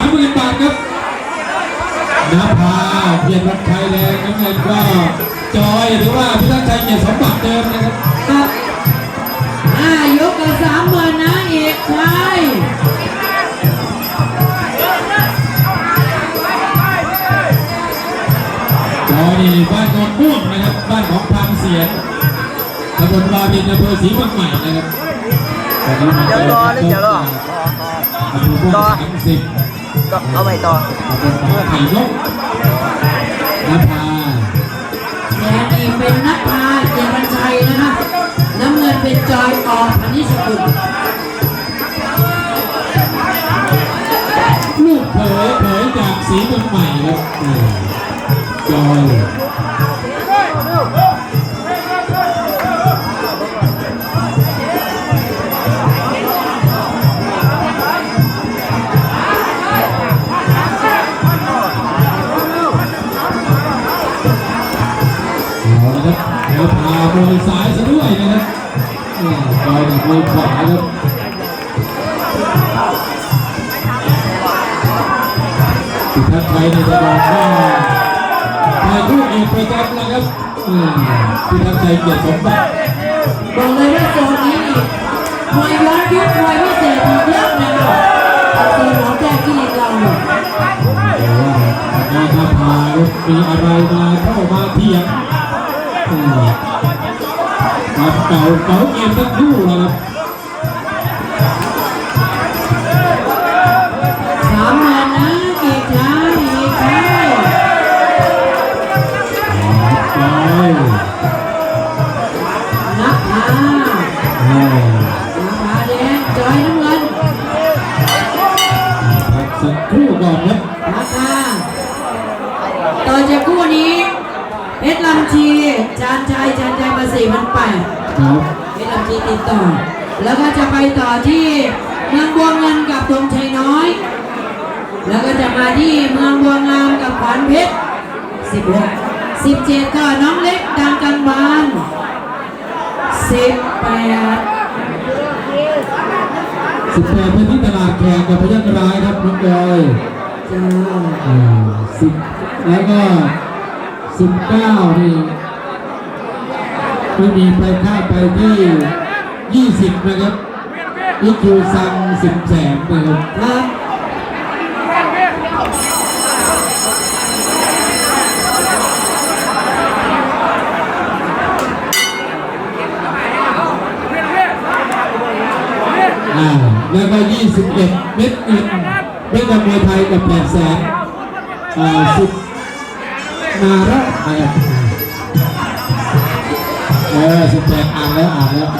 สามหมื่นบาทครับนภาเพียรวัดชัยแดงน้ำเงินก็จอยหรือว่าพิทักษ์ชัยเกียรติสมบัติเดิมนะครับครับอ่ายกกับสามหมื่นนะเอกชัยจอยนี่บ้านโนนม่วงนะครับ บ้านของพังเสียนตำบลวาบินอำเภอศรีเมืองใหม่นะครับตอนนี้มาเจอเดี๋ยวรอเลยเดี๋ยวรออำเภอม่วงต่อสามสิบ ก็เอาไปต่อตำบลปากไผ่นกนภาแดงนี่เป็นนักพาเกียรติบัญชัยนะครับน้ำเงินเป็นจอยออกพันนิสกุลลูกเผยเผยจากศรีเมืองใหม่ครับอ่าจอย สุทัศน์ชัยในจะบอกว่าถ่ายรูปเอกประจำนะครับอ่ทัศน์ชัยเกียรติสมบัติบอกเลยว่าโซนนี้นี่มวยย้อนยุคมวยพิเศษอีกเยอะนะครับโซนหัวแก้วกิเลสเราเนี่ยแต่ว่ามีหน้าพาครับมีอะไรมาเข้ามาเทียงครับเก่าเก่าเกมทั้งคู่นะครับ จานชัยจานชัยมาสี่พันแปดครับเพชรลำชีติดต่อ แล้วก็จะไปต่อที่เมืองบัวเงินกับธงชัยน้อย แล้วก็จะมาที่เมืองบัวงามกับขวานเพชรสิบหกสิบเจ็ดก็น้องเล็กดังกันบานสิบแปดสิบแปดเป็นที่ตลาดแขกกับพยัคฆ์ร้ายครับน้องจอยจ้าอ่าสิบแล้วก็สิบเก้านี่ ไม่มีไปค่ายไปที่ยี่สิบนะครับอีคิวซังสิบแสนนะครับครับแล้วก็ยี่สิบเอ็ดเม็ดเงินเม็ดเงินมวยไทยกับแปดแสนอ่าสิบนาระนะครับ เออสิบแปดอ่านแล้วอ่านแล้ว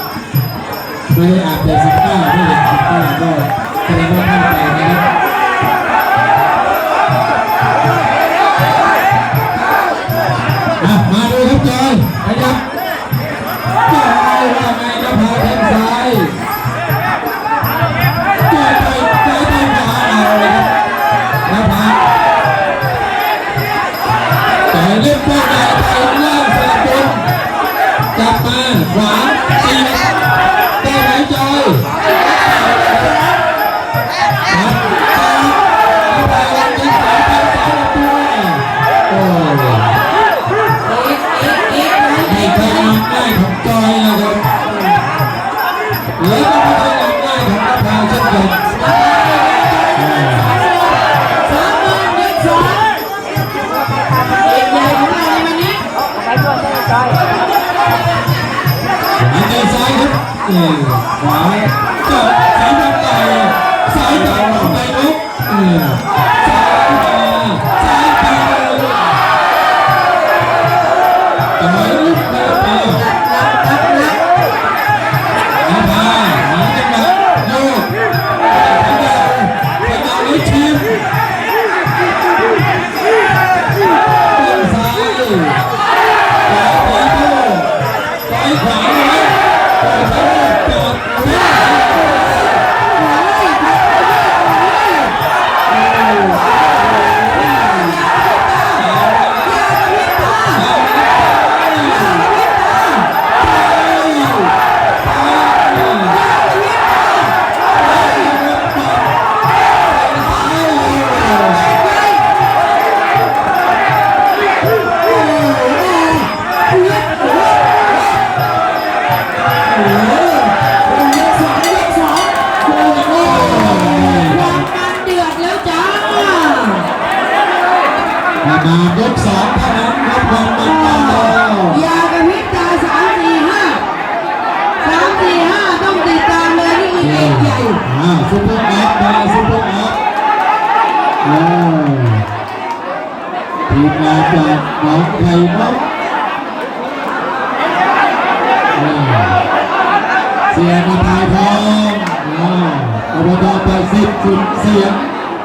ไม่ได้อ่านแต่สิบเก้าไม่ได้สิบเก้าก็แสดงว่าพลาดไปนะครับ ครั มายกสองเท่านั้นครับความมันมาแล้วอย่ากระพริบตาสามสี่ห้าสามสี่ห้าต้องติดตามเลยนี่คือเอกใหญ่อ่าซุปเปอร์แอปมาซุปเปอร์แอปโอ้ทีมงานจากหนองไผ่นกอ่าเสียงมาตายทองอ่าอบตประสิทธิ์สุดเสียง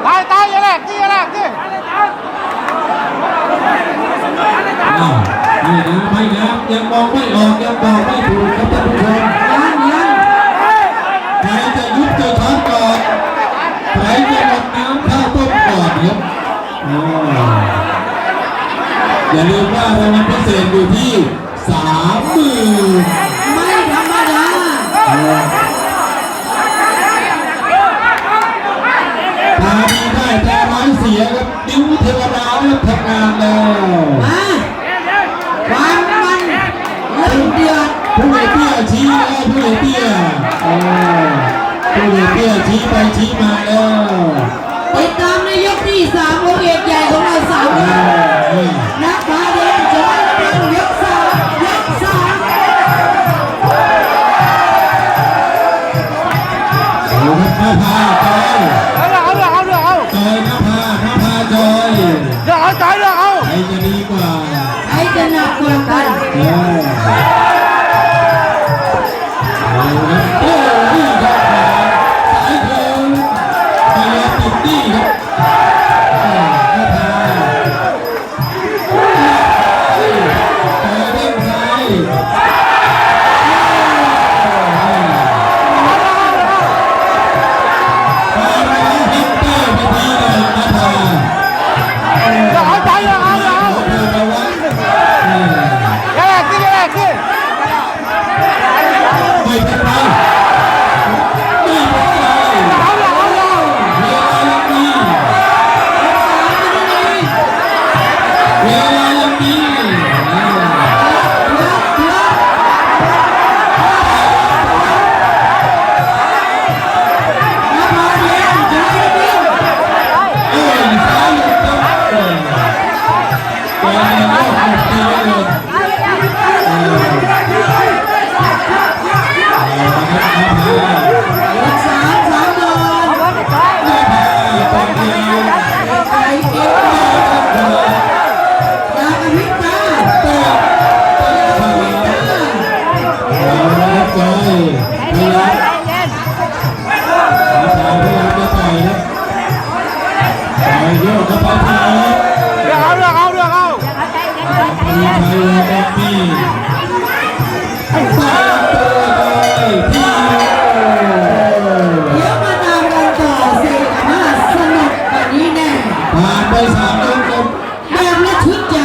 ตายตายอย่าแหลกที่อย่าแหลกที่ อ้าว ไม่นะไม่นะยังมองไม่ออกยังบอกไม่ถูกครับท่านผู้ชมยังยังใครจะยุบจะช้อตก่อนใครจะหมดน้ำข้าวต้มก่อนครับอ้าวอย่าลืมว่ารางวัลพิเศษอยู่ที่สามหมื่น ง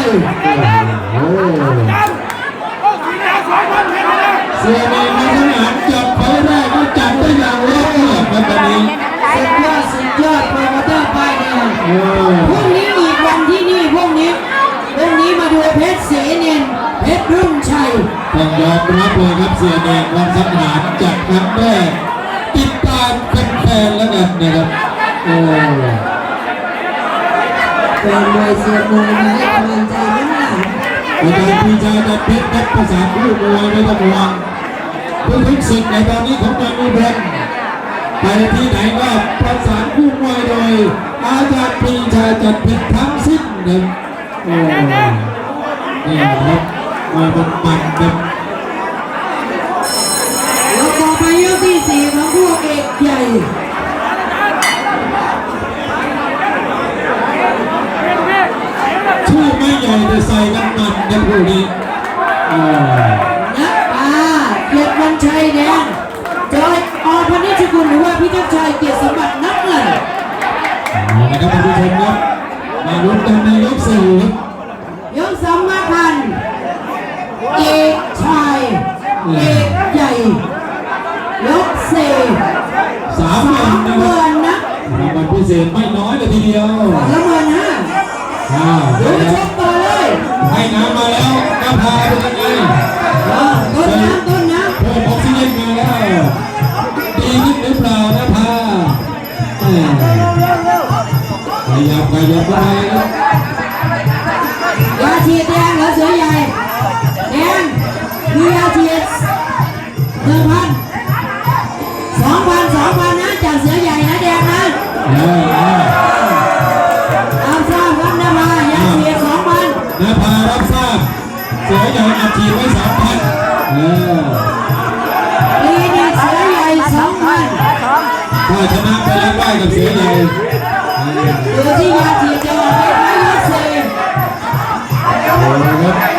เสียเองในสนามจับไฟแรกก็จับได้อย่างรอบคอบครับตอนนี้สุดยอดสุดยอดโปรโมเตอร์ป้ายแดงพรุ่งนี้อีกวันที่นี่พรุ่งนี้พรุ่งนี้มาดูเพชรเสเนียนเพชรรุ่งชัยต้องยอมรับเลยครับเสียเองวันสังหารจัดครั้งแรกติดตามแฟนๆแล้วกันนะครับโอ้แฟนมวยเสียมวยมาให้ อาจารย์พีชาจัดเพชรครับประสานผู้มวยไม่ต้องห่วงผู้ทุกสิ่งในตอนนี้ของเมืองอุบลไปที่ไหนก็ประสานผู้มวยโดย อาจารย์ปีชาจัดเพชรทั้งสิ้นนะโอ้นี่ครับมามันมันครับแล้วต่อไปยกที่สี่ของพวกเอกใหญ่ ชื่อไม่ใหญ่แต่ใส่กันมัน ครับผู้นี้อ่านักปลาเกียรติวันชัยแดงจอยอพนิชกุลหรือว่าพิทักษ์ชัยเกียรติสมบัตินักเงินเอาละครับท่านผู้ชมครับมาลุ้นกันในยกสี่ครับยกสองมาพันเอกชัยเอกใหญ่ยกสี่สามหสามื่มนหนะคมื่รับนนะรางวัลพิเศษไม่น้อยเลยทีเดียวสองละหมื่นห้าอ่าดูชกต่อเลย ให้น้ำมาแล้วน้ำพาเป็นยังไงเออต้นน้ำต้นน้ำเพิ่มออกซิเจนมาแล้วดีขึ้นหรือเปล่าน้ำพาแหม่ขยับขยับไปครับฉีดแดงเหรอเสือใหญ่แดงมียาฉีดหนึ่งพันสองพันสองพันนะจากเสือใหญ่นะแดงนะ สือใหญ่อัดฉีดไว้สามพันเออลีนิกเสือใหญ่สองพันถ้าชนะไปแล้วไหวกับเสือใหญ่เออดูที่ยาฉีดจะออกไปไหมยกสี่เอ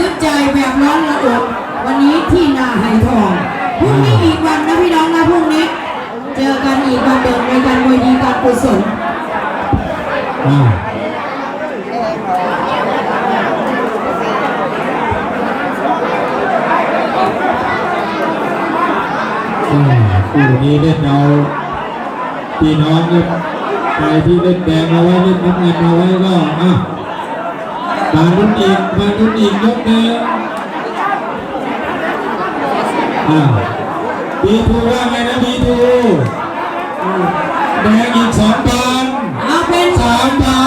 แบบระทึกใจแบบร้อนระอุวันนี้ที่นาไหทองพรุ่งนี้อีกวันนะพี่น้องนะพรุ่งนี้ เจอกันอีกวันเดิมในการมวยดีการกุศลคู่นี้เล่นเอาพี่น้องเนี่ยใครที่เล่นแดงเอาไว้เล่นน้ำเงินเอาไว้ก็อะ มาลุ้นอีกมาลุ้นอีกยกหนึ่งอะบีทูว่าไงนะบีทูแดงอีกสองพันเอาเป็นสามพั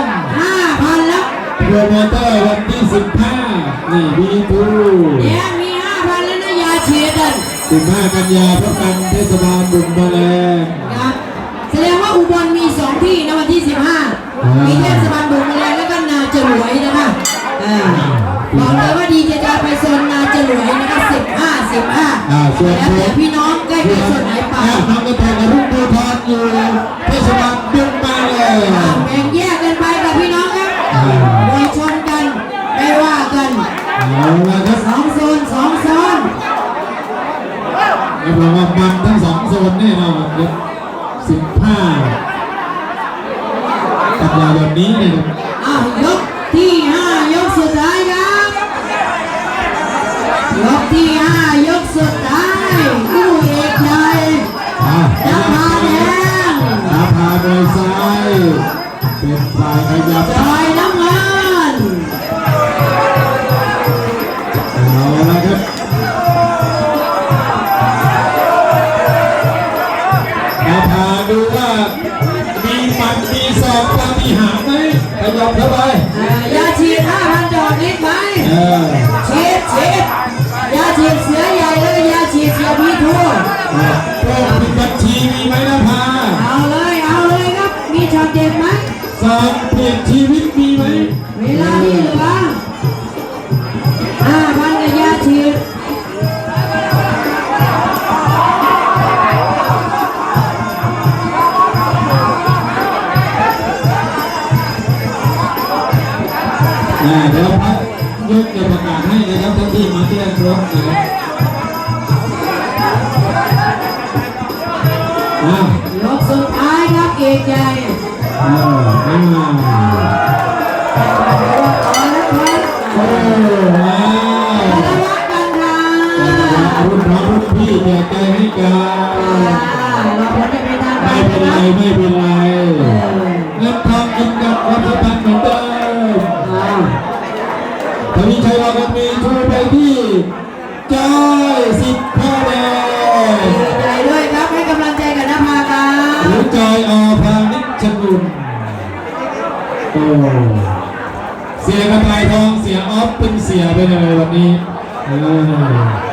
นห้าพันแล้วโปรโมเตอร์วันที่สิบห้านี่บีทูแดงมีห้าพันแล้วนะยาเฉียดันสิบห้ากันยาพบกันเทศบาลบุญมาแรงครับแสดงว่าอุบลมีสองที่นะวันที่15มีเทศบาลบุญมาแรงแล้ วก็นาจรวยนะคะอ่าบอกเลยว่าดีจะจะไปโซนนาจรวยนะคะ15 15อ่าส่วน แล้วแต่พี่น้องใกล้ๆส่วนไหนไปอ่าน้องกระแตกับรุ่งดูทอนอยู่เทศบาลบุญมาแรงอ่าแบ่งแยกกันไปกับพี่น้องครับโดยชนกัน ไม่ว่ากันเอาละครับสองโซนสองโซนรับรองว่ามันทั้งสองโซนแน่นอนครับสิบห้ากันยายนนี้นะครับอ้าวยก โดยซ้ายเป็นฝ่ายขยับจอยน้ำเงินเอาละครับตาพาดูว่ามีหมัดมีศอกปาฏิหาริย์ไหมขยับเข้าไปอ่ายาฉีด5,000จอดนิดไหม เออ ช็อตเด็ดไหมสอบเปลี่ยนชีวิตมีไหมเวลาที่เหลือ5,000กับยาฉีดอ่าเดี๋ยวพักยกจะประกาศให้นะครับทั้งที่มาเที่ยวครบนะครับอ่า ยกสุดท้ายครับเอกใหญ่ อ่าอ่าขอแล้วครับรุ่นพี่แจกใจให้กันเราเราจะไปได้ไม่เป็นไรไม่เป็นไรรับทองกินกับท้ากันเหมือนเดิมทวีชัยเราก็มีชูไปที่จอยสิบพ่อแดงใจด้วยครับให้กำลังใจกับนภ เสียกระต่ายทองเสียออฟเป็นเสียไปเลยวันนี้